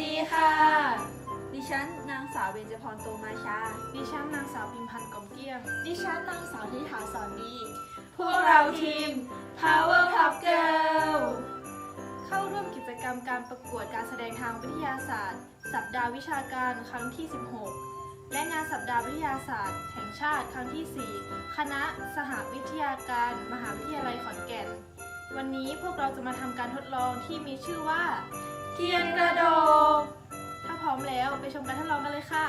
ดีค่ะ ดิฉันนางสาวเบญจพรโตมาชา ดิฉันนางสาวพิมพันธ์กล่อมเกลี้ยง ดิฉันนางสาวทิถาสอนดี พวกเราทีม Power Pop Girl เข้าร่วมกิจกรรมการประกวดการแสดงทางวิทยาศาสตร์ สัปดาห์วิชาการครั้งที่ 16 และงานสัปดาห์วิทยาศาสตร์ แห่งชาติครั้งที่ 4 คณะสหวิทยาการ มหาวิทยาลัยขอนแก่น วันนี้พวกเราจะมาทำการทดลองที่มีชื่อว่า เทียนกระโดกถ้าพร้อมแล้วไปชมการทดลองกันเลยค่ะ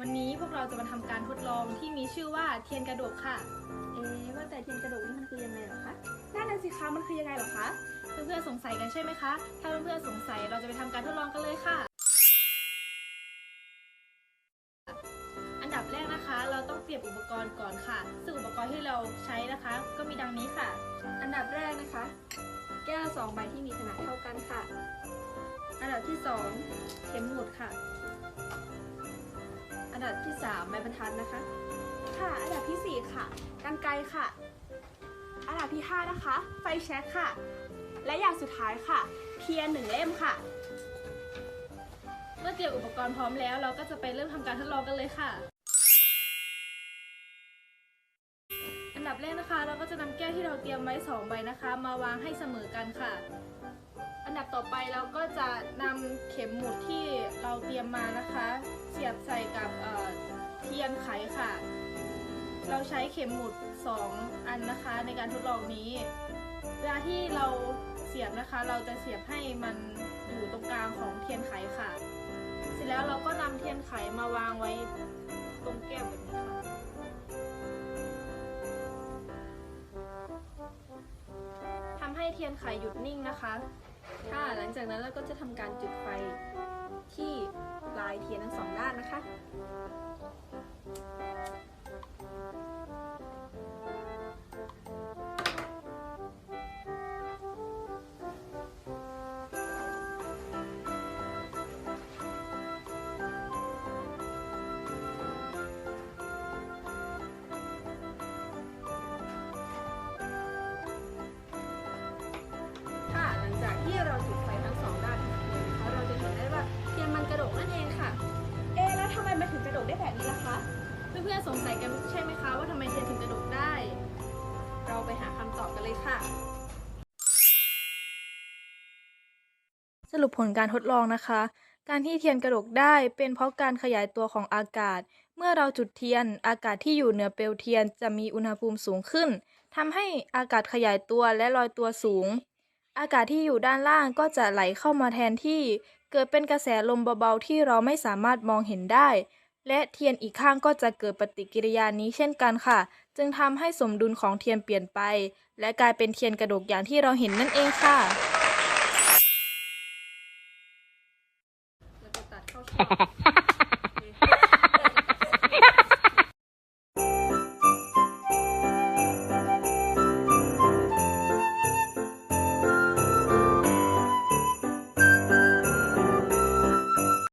วันนี้พวกเราจะมาทำการทดลองที่มีชื่อว่าเทียนกระดกค่ะ เอ๊ะว่าแต่เทียนกระโดกนี่มันคือยังไงเหรอคะนั่นน่ะสิคะมันคือยังไงเหรอคะ เพื่อนๆสงสัยกันใช่ไหมคะ ถ้าเพื่อนๆสงสัยเราจะไปทำการทดลองกันเลยค่ะ อันดับแรกนะคะ เราต้องเตรียมอุปกรณ์ก่อนค่ะ ซึ่งอุปกรณ์ที่เราใช้นะคะ ก็มีดังนี้ค่ะ อันดับแรกนะคะ แก้วสองใบที่มีขนาดเท่ากันค่ะ อันดับที่สองเข็มหมุดค่ะ อันดับที่สามใบบรรทัดนะคะ ค่ะ อันดับที่ 4 ค่ะกันไกรค่ะ อันดับที่ 5 นะคะ ไฟแช็กค่ะ และอย่างสุดท้ายค่ะ เทียนหนึ่งเล่มค่ะ เมื่อเตรียมอุปกรณ์พร้อมแล้ว เราก็จะไปเริ่มทำการทดลองกันเลยค่ะ ดับแรกนะคะ เราก็จะนำแก้วที่เราเตรียมไว้สองใบนะคะ มาวางให้เสมอกันค่ะ อันดับต่อไปเราก็จะนำเข็มหมุดที่เราเตรียมมานะคะ เสียบใส่กับเเทียนไขค่ะ เราใช้เข็มหมุด 2 อันนะคะ ในการทดลองนี้ เวลาที่เราเสียบนะคะ เราจะเสียบให้มันอยู่ตรงกลางของเทียนไขค่ะ เสร็จแล้วเราก็นำเทียนไขมาวางไว้ตรงแก้วแบบนี้ค่ะ ทำให้เทียนไขหยุดนิ่งนะคะ ค่ะ หลังจากนั้นเราก็จะทำการจุดไฟที่ปลายเทียนทั้งสองด้านนะคะค่ะ สงสัยกันใช่ไหมคะว่าทำไมเทียนถึงกระดกได้ เราไปหาคำตอบกันเลยค่ะ สรุปผลการทดลองนะคะ การที่เทียนกระดกได้เป็นเพราะการขยายตัวของอากาศ เมื่อเราจุดเทียนอากาศที่อยู่เหนือเปลวเทียนจะมีอุณหภูมิสูงขึ้นทำให้อากาศขยายตัวและลอยตัวสูง อากาศที่อยู่ด้านล่างก็จะไหลเข้ามาแทนที่ เกิดเป็นกระแสลมเบาๆที่เราไม่สามารถมองเห็นได้ และเทียนอีกข้างก็จะเกิดปฏิกิริยานี้เช่นกันค่ะ จึงทำให้สมดุลของเทียนเปลี่ยนไป และกลายเป็นเทียนกระดกอย่างที่เราเห็นนั่นเองค่ะแล้วก็ตัดเข้า